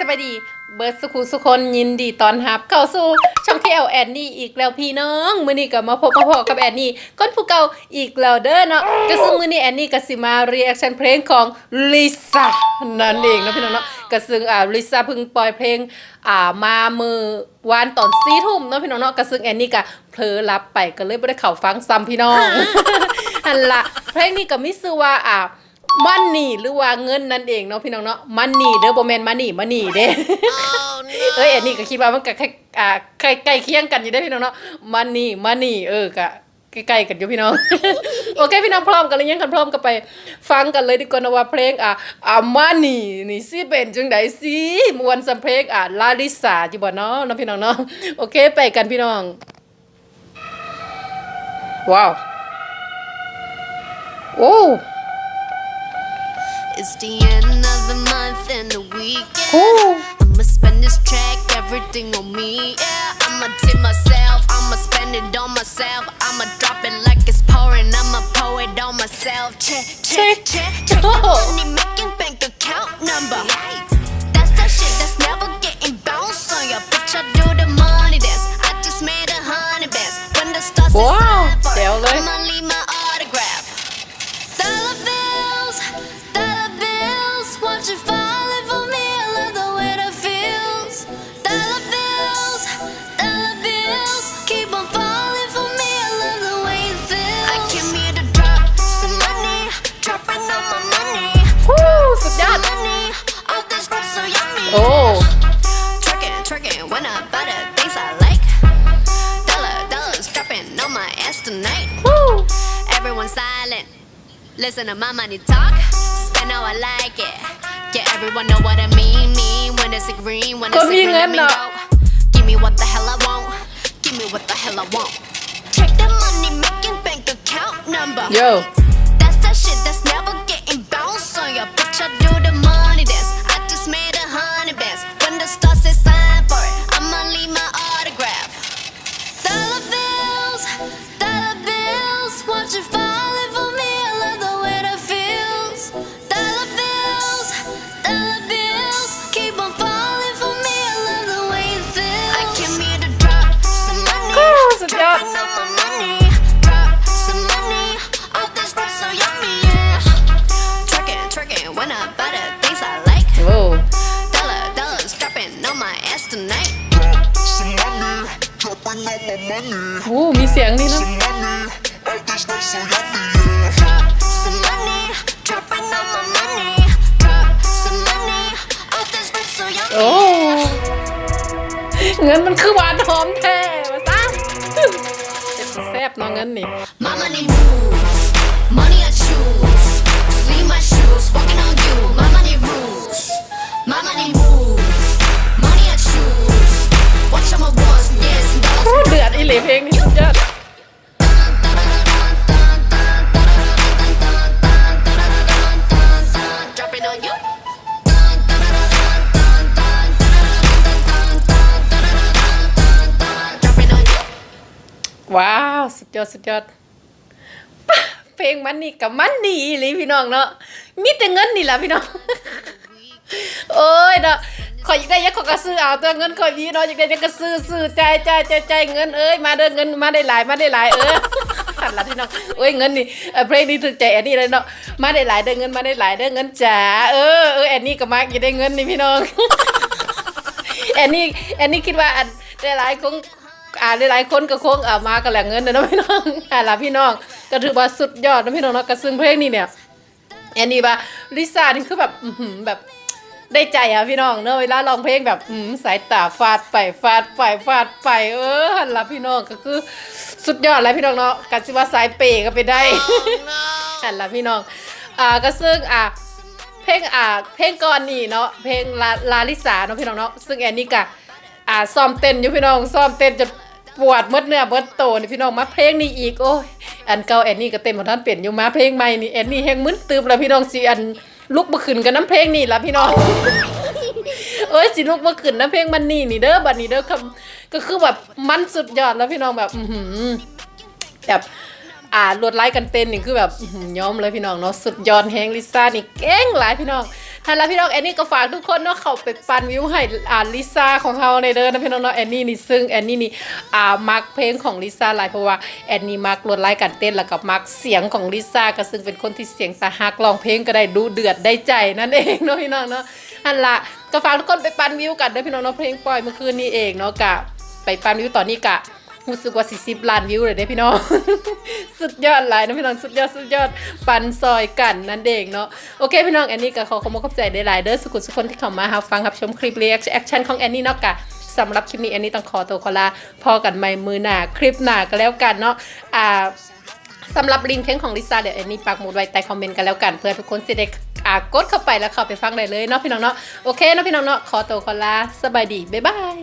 ผู้สุคนยินดีตอนรับ เข้าสู่ช่องที่เอลแอนนี่อีกแล้วพี่น้องมื้อนี้ก็มาพบมาพอกับแอนนี่ก้นผู้เก่าอีกแล้วเด้อเนาะก็ซึ่งมื้อนี้แอนนี่ก็สิมาเรีแอคชั่นเพลงของลิซ่านั่นเองเนาะพี่น้องเนาะก็ซึ่งอ่าลิซ่าเพิ่งปล่อยเพลงอ่ามามือวานตอน4ทุ่มเนาะพี่น้องเนาะก็ซึ่งแอนนี่ก็เผลอรับไปก็เลยบ่ได้เข้าฟังซ้ำพี่น้องอันละเพลงนี้ก็มีชื่อว่าอ่า มันนี่หรือว่าเงินนั่นเองเนาะพี่น้องเนาะมันนี่เด้อบ่แม่นมันนี่มันนี่เด้เอ้ยอันนี้ก็คิดว่ามันก็ใกล้อ่าใกล้ใกล้เคียงกันอยู่ได้อพี่น้องเนาะมันนี่มันนี่เออก็ใกล้ๆกันอยู่พี่น้อง โอเคพี่น้องพร้อมกันเลยยังกันพร้อมกันไป ฟังกันเลยดีกว่านะว่าเพลงอะอ่ามันนี่นี่สิเป็นจังไดสิมวนสำเพลงอะลาลิสาอยู่บ่เนาะเนาะพี่น้องเนาะโอเคไปกันพี่น้อง ว้าว โอ้ It's the end of the month and the weekend. โอ้ I'ma spend this track, everything on me. Yeah, I'ma tip myself, I'ma spend it on myself. I'ma drop it like it's pouring, I'ma pour it on myself. Check, check, check, check the Oh. money making bank account number. That's that shit that's never getting bounced on your bitch. I do the money dance. Twerking, when I buy the things I like. Dollar, dollars dropping on my ass tonight. ฮู้ Everyone silent. Listen to my money talk. Spend how I like it. Yeah, everyone know what I mean. Mean when it's a green, when it's a green, igen let me go. Oh. Give me what the hell I want. Give me what the hell I want. Check the money making bank account number. Yo. โหมีเสียงนี่นะ Some money, all this night so yummy, yeah. Drop some money, dropping on my money. Drop some money, all this bread so yummy. โอ้เงินมันคือหวานหอมแท้มาซะเป็นแซ่บเนาะเงินนี่ ว้าว สุดยอด สุดยอด เพลงมันนี่กับมันนี่อีหลีพี่น้องเนาะ มีแต่เงินนี่แหละพี่น้อง โอ้ยเนาะขอยอยากได้ยังขอยก็ซื้อเอาตัวเงินขอยมีเนาะอยากได้ยังก็ซื้อซื้อใจายใจายใจายใจายเงินเอ้ยมาเด้อเงินมาได้หลายมาได้หลายเออหันละพี่น้องโอ้ยเงินนี่เออเพลงนี้ถึกใจแอนนี่เลยเนาะมาได้หลายเด้อเงินมาได้หลายเด้อเงินจ๋าเออเออแอนนี่ก็มากอยากได้เงินนี่พี่น้อง แอนนี่แอนนี่คิดว่าอันหลายๆคง อ่าหลายๆคนก็คงเอามากันแหละเงินนะเนาะพี่น้องอ่าล่ะพี่น้องก็ถือว่าสุดยอดนะพี่น้องเนาะกระซึ่งเพลงนี้เนี่ยแอนนี่ว่าลิซ่านี่คือแบบอื้อหือแบบได้ใจอะพี่น้องเนอะเวลาร้องเพลงแบบอืมสายตาฟาดไปฟาดไปฟาดไปเออหันละพี่น้องก็คือสุดยอดแล้วพี่น้องเนาะกันสิว่าสายเปย์ก็ไปได้ หันละพี่น้องอ่าก็ซึ่งอ่าเพลงอ่าเพลงก่อนนี่เนาะเพลงลาลาลิสาเนาะพี่น้องเนาะซึ่งแอนนี่ก็ อ่าซ้อมเต้นอยู่พี่น้องซ้อมเต้นจนปวดมดเนื้อมดโตนี่พี่น้องมาเพลงนี้อีกโอ้ยอันเก่าแอนนี่ก็เต้นบ่ทันเปลี่ยนอยู่มาเพลงใหม่นี่แอนนี่แฮงมึนตึมแล้วพี่น้องสิอันลุกบ่ขึ้นกับน้ำเพลงนี่ละพี่น้องเอ้ยสิลุกบ่ขึ้นน้ำเพลงมันนี่นี่เด้อบัดนี้เด้อคำก็คือแบบมันสุดยอดแล้วพี่น้องแบบอื้อหือแบบอ่าลวดไล่กันเต้นนี่คือแบบอื้อหือยอมเลยพี่น้องเนาะสุดยอดแฮงลิซ่านี่เก่งหลายพี่น้อง ฮันลพี่น้องแอนนี่ก็ฝากทุกคนเนาะเขาไปปันวิวให้อ่าลิซ่าของเขาในเด้อนะพี่น้องเนาะแอนนี่นี่ซึ่งแอนนี่นี่อ่ามักเพลงของลิซ่าหลายเพราะว่าแอนนี่มักลวดลายการเต้นแล้วก็มักเสียงของลิซ่าก็ซึ่งเป็นคนที่เสียงตาฮักร้องเพลงก็ได้ดูเดือดได้ใจนั่นเองเนาะพี่น้องเนาะฮันลก็ฝากทุกคนไปปันวิวกันเด้อพี่น้องเนาะเพลงปล่อยเมื่อคืนนี้เองเนาะกะไปปันวิวตอนนี้กะ รู้สึกว่า40ล้านวิวเลยเด้พี่น้อง สุดยอดหลายนะพี่น้องสุดยอดสุดยอดปันซอยกันนั่นเองเนาะโอเคพี่น้องแอนนี่ก็ขอขอบคุณขอบใจได้หลายเด้อสุขุสุคนที่เข้ามาหาฟังรับชมคลิปเรียกแอคชั่นของแอนนี่เนาะกะสำหรับคลิปนี้แอนนี่ต้องขอตัวขอลาพอกันใหม่มือหนาคลิปหนาก็แล้วกันเนาะอ่าสำหรับลิงก์เพลงของลิซ่าเดี๋ยวแอนนี่ปักหมุดไว้ใต้คอมเมนต์กันแล้วกันเพื่อทุกคนจะได้อ่ากดเข้าไปแล้วเข้าไปฟังได้เลยเนาะพี่น้องเนาะโอเคเนาะพี่น้องเนาะขอตัวขอลาสบายดีบ๊ายบาย